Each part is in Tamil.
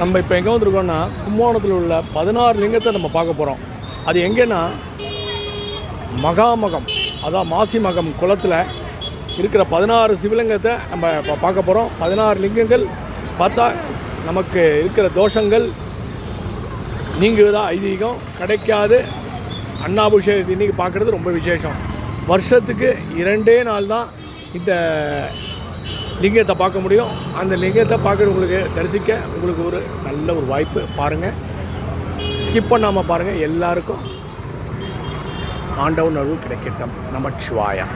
நம்ம இப்போ எங்கே வந்திருக்கோம்னா கும்போணத்தில் உள்ள பதினாறு லிங்கத்தை நம்ம பார்க்க போகிறோம் அது எங்கேன்னா மகாமகம் அதான் மாசி மகம் குளத்தில் இருக்கிற பதினாறு சிவலிங்கத்தை நம்ம இப்போ பார்க்க போகிறோம் பதினாறு லிங்கங்கள் பார்த்தா நமக்கு இருக்கிற தோஷங்கள் நீங்குவதா ஐதீகம். கிடைக்காது. அன்னாபிஷேகத்தை இன்றைக்கி பார்க்குறது ரொம்ப விசேஷம். வருஷத்துக்கு இரண்டே நாள் தான் இந்த லிங்கத்தை பார்க்க முடியும். அந்த லிங்கத்தை பார்க்குற உங்களுக்கு தரிசிக்க உங்களுக்கு ஒரு நல்ல ஒரு வாய்ப்பு பாருங்கள் ஸ்கிப் பண்ணாமல் பாருங்கள் எல்லாருக்கும் ஆண்டவன் அருள் கிடைக்கட்டும். நமச்சிவாயா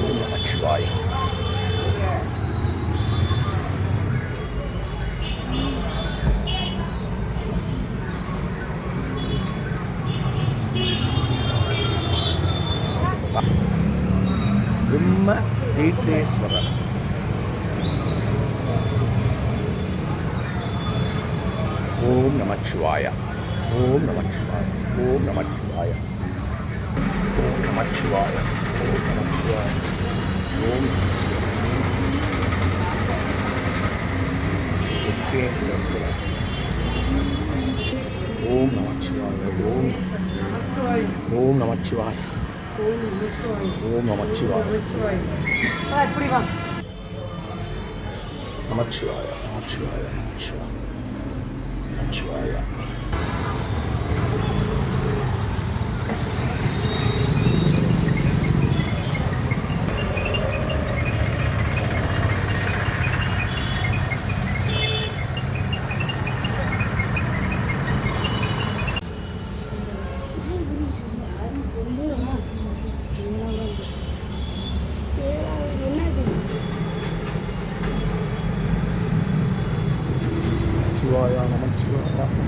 ஓம் நமச்சிவாயா ಸಿದ್ದೇಶ್ವರ ಓಂ ನಮಃ ಶಿವಾಯ ಓಂ ನಮಃ ಶಿವಾಯ ಓಂ ನಮಃ ಶಿವಾಯ ಓಂ ನಮಃ ಶಿವಾಯ ಓಂ ನಮಃ ಶಿವಾಯ ಓಂ ನಮಃ ಶಿವಾಯ ದುಃಖೇಶ್ವರ ಓಂ ನಮಃ ಶಿವಾಯ ಓಂ ಓಂ ನಮಃ ಶಿವಾಯ வா நமச்சிவாய நமச்சிவாய நமச்சிவாய நமச்சிவாய நமச்சிவாய நமச்சிவாய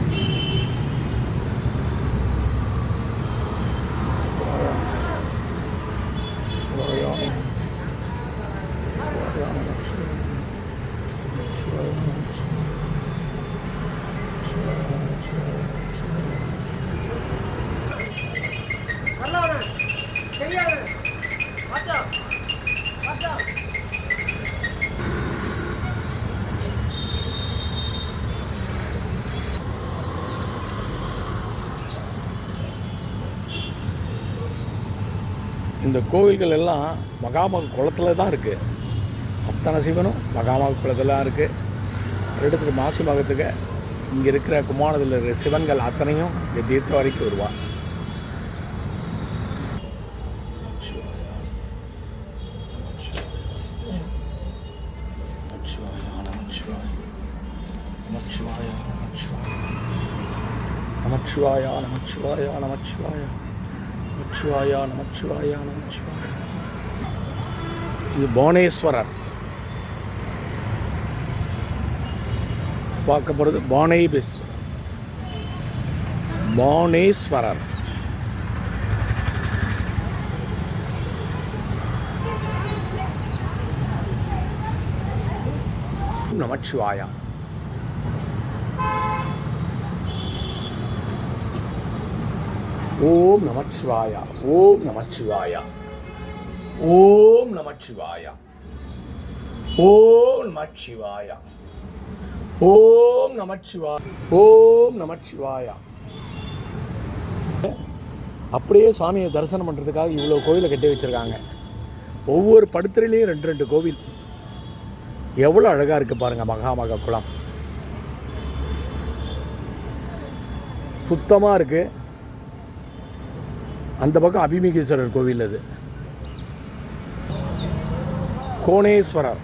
நமச்சிவாய நமச்சிவாய நமச்சிவாய இந்த கோவில்கள் எல்லாம் மகாமக குளத்தில் தான் இருக்குது அத்தனை சிவனும் மகாமக குளத்தில் தான் இருக்குது இடத்துக்கு மாசி மகத்துக்கு இங்கே இருக்கிற குமாரத்தில் இருக்கிற சிவன்கள் அத்தனையும் இந்த தீர்த்த வரைக்கும் வருவா நமச்சிவாயா நமச்சிவாயா நமச்சிவாயா நமச்சிவாயா நமச்சிவாயா நமச்சிவாயா இது புவனேஸ்வரர் பார்க்க போகிறது பானேபேஸ்வரர். பானேஸ்வரர். நமச்சிவாயா. ஓம் நமச்சிவாயா ஓம் நமச்சிவாயா ஓம் நமச்சிவாயா ஓம் நமச்சிவாயா ஓம் நமச்சிவா ஓம் நமச்சிவாயா அப்படியே சுவாமியை தரிசனம் பண்ணுறதுக்காக இவ்வளோ கோவிலை கட்டி வச்சுருக்காங்க. ஒவ்வொரு படுத்துறையிலையும் ரெண்டு ரெண்டு கோவில். எவ்வளோ அழகாக இருக்குது பாருங்கள் மகாமக குளம். சுத்தமாக இருக்குது அந்த பக்கம் அபிமிகேஸ்வரர் கோவில் அது. கோணேஸ்வரர்.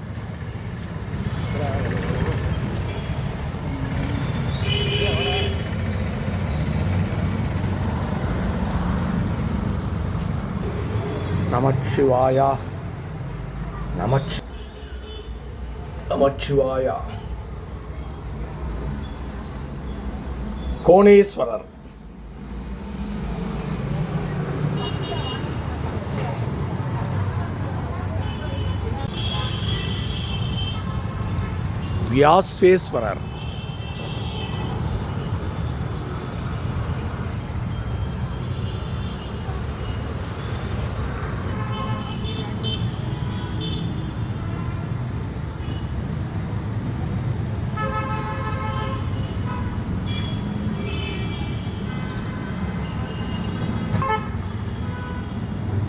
நமச்சிவாயா. நமச்சி நமச்சிவாயா. கோணேஸ்வரர். व्यास्वेश्वर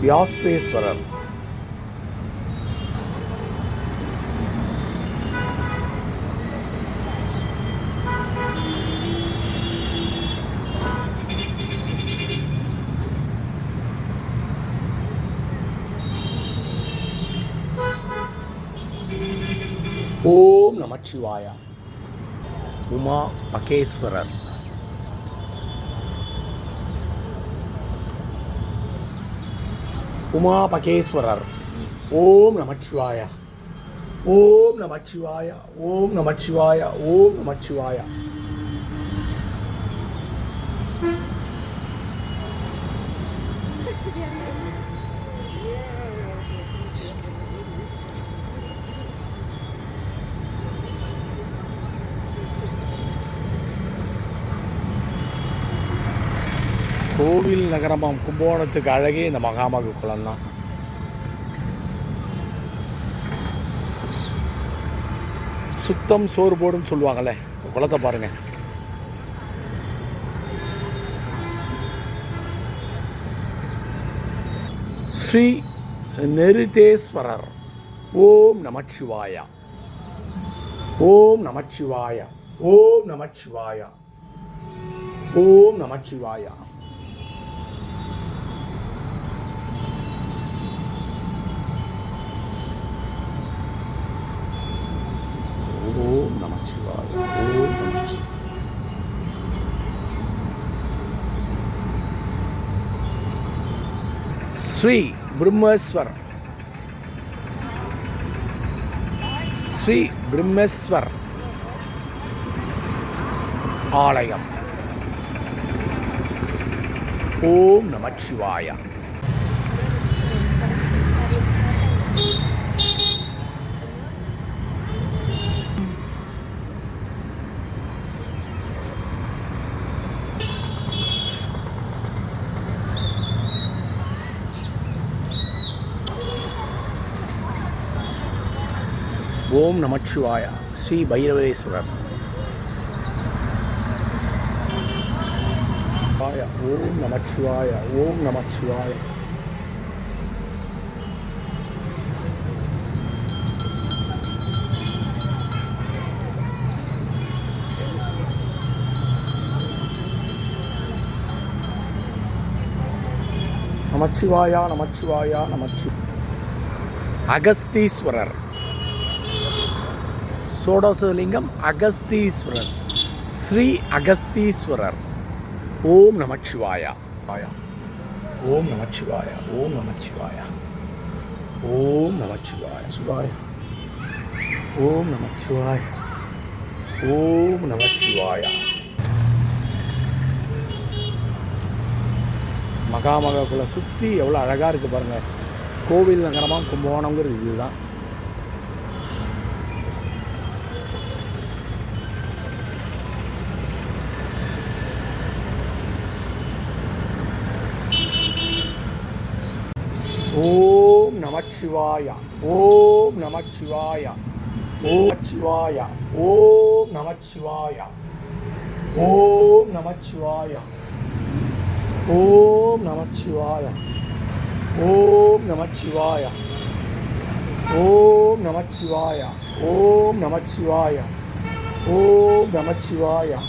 व्यास्वेश्वरर् நமச்சிவாயா? உமா பகேஸ்வரர். உமா பகேஸ்வரர். ஓம் நமச்சிவாயா. ஓம் நமச்சிவாயா. ஓம் நமச்சிவாயா. ஓம் நமச்சிவாயா. கோவில் நகரமாம். கும்பகோணத்துக்கு அழகே இந்த மகாமக குளம் தான் சுத்தம் சோறு போடுன்னு சொல்லுவாங்கல்ல குளத்தை பாருங்க. ஸ்ரீ நெருதேஸ்வரர். ஓம் நமச்சிவாயா. ஓம் நமச்சிவாயா. ஓம் நமச்சிவாயா. ஓம் நமச்சிவாயா ஓம் நமச்சிவாய ஓம் நமச்சி ஸ்ரீ பிரம்மேஸ்வர் ஸ்ரீ பிரம்மேஸ்வர் ஆலயம். ஓம் நமச்சிவாயா ஓம் நமச்சிவாயா. ஸ்ரீ பைரவேஸ்வரர். ஓம் நமச்சிவாய ஓம் நமச்சிவாய. நமச்சிவாயா நமச்சிவாயா நமச்சி. அகஸ்தீஸ்வரர். சோடசலிங்கம் அகஸ்தீஸ்வரர் ஸ்ரீ அகஸ்தீஸ்வரர் ஓம் நமச்சிவாயா ஆயா ஓம் நமச்சிவாய ஓம் நமச்சிவாய ஓம் நமச்சிவாய சிவாய ஓம் நமச்சிவாய ஓம் நமச்சிவாய மகாமக குலை சுற்றி எவ்வளோ அழகாக இருக்குது பாருங்கள் கோவில் நகரமாக கும்பகோணங்கிறது இதுதான். ஓம் நமச்சிவாயா ஓம் நமச்சிவாயா ஓம் சிவாயா ஓம் நமச்சிவாயா ஓம் நமச்சிவாயா ஓம் நமச்சிவாயா ஓம் நமச்சிவாயா ஓம் நமச்சிவாயா ஓம் நமச்சிவாயா ஓம் நமச்சிவாயா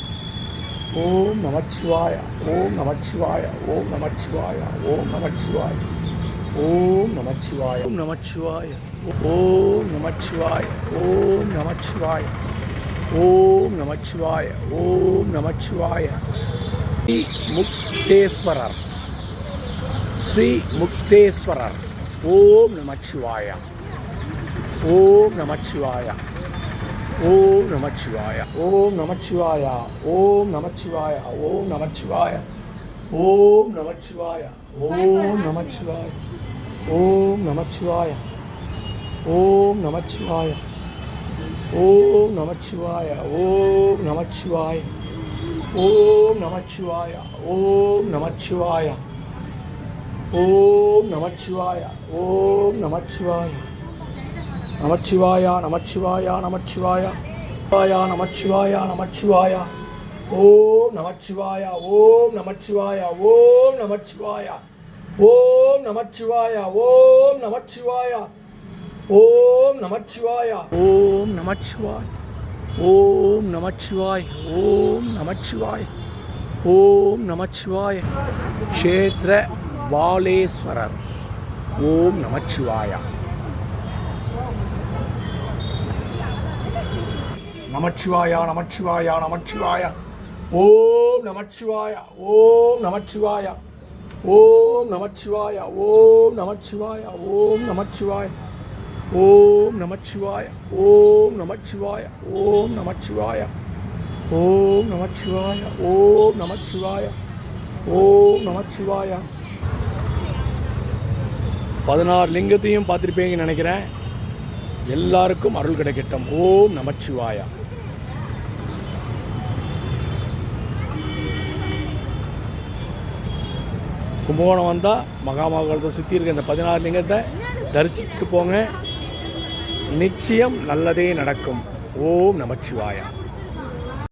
ஓம் நமச்சிவாயா ஓம் நமச்சிவாயா ஓம் நமச்சிவாயா ஓம் நமச்சிவாயா ஓம் நமச்சிவாய ஓம் நமச்சிவாய ஓம் நமச்சிவாய ஓம் நமச்சிவாய ஓம் நமச்சிவாய ஓம் நமச்சிவாய ஸ்ரீ முக்தேஸ்வரர் ஸ்ரீ முக்தேஸ்வரர் ஓம் நமச்சிவாய ஓம் நமச்சிவாய ஓம் நமச்சிவாய ஓம் நமச்சிவாய ஓம் நமச்சிவாய ஓம் நமச்சிவாய ஓம் நமச்சிவாய ஓம் நமச்சிவாய ஓம் நமச்சிவாய ஓம் நமச்சிவாய ஓம் நமச்சிவாய ஓம் நமச்சிவாய ஓம் நமச்சிவாய ஓம் நமச்சிவாய ஓம் நமச்சிவாய ஓம் நமச்சிவாய நமச்சிவாயா நமச்சிவாயா நமச்சிவாயா வாயா நமச்சிவாயா நமச்சிவாயா ஓம் நமச்சிவாயா ஓம் நமச்சிவாயா ஓம் நமச்சிவாயா ஓம் நமச்சிவாயா ஓம் நமச்சிவாயா ஓம் நமச்சிவாயா. ஓம் நமச்சிவாய் ஓம் நமச்சிவாய் ஓம் நமச்சிவாய் ஓம் நமச்சிவாய. க்ஷேத்திர பாலேஸ்வரர் ஓம் நமச்சிவாயா. நமச்சிவாயா நமச்சிவாயா நமச்சிவாயா. ஓம் நமச்சிவாயா ஓம் நமச்சிவாயா. ஓம் நமச்சிவாய ஓம் நமச்சிவாய ஓம் நமச்சிவாய ஓம் நமச்சிவாய ஓம் நமச்சிவாய ஓம் நமச்சிவாய ஓம் நமச்சிவாய ஓம் நமச்சிவாய ஓம் நமச்சிவாய பதினாறு லிங்கத்தையும் பார்த்துருப்பீங்கன்னு நினைக்கிறேன் எல்லாருக்கும் அருள் கிடைக்கட்டும் ஓம் நமச்சிவாயா கும்பகோணம் வந்தால் மகாமகலத்தை சுற்றி இருக்க இந்த பதினாறு லிங்கத்தை தரிசிச்சுட்டு போங்க. நிச்சயம் நல்லதே நடக்கும். ஓம் நமச்சிவாயா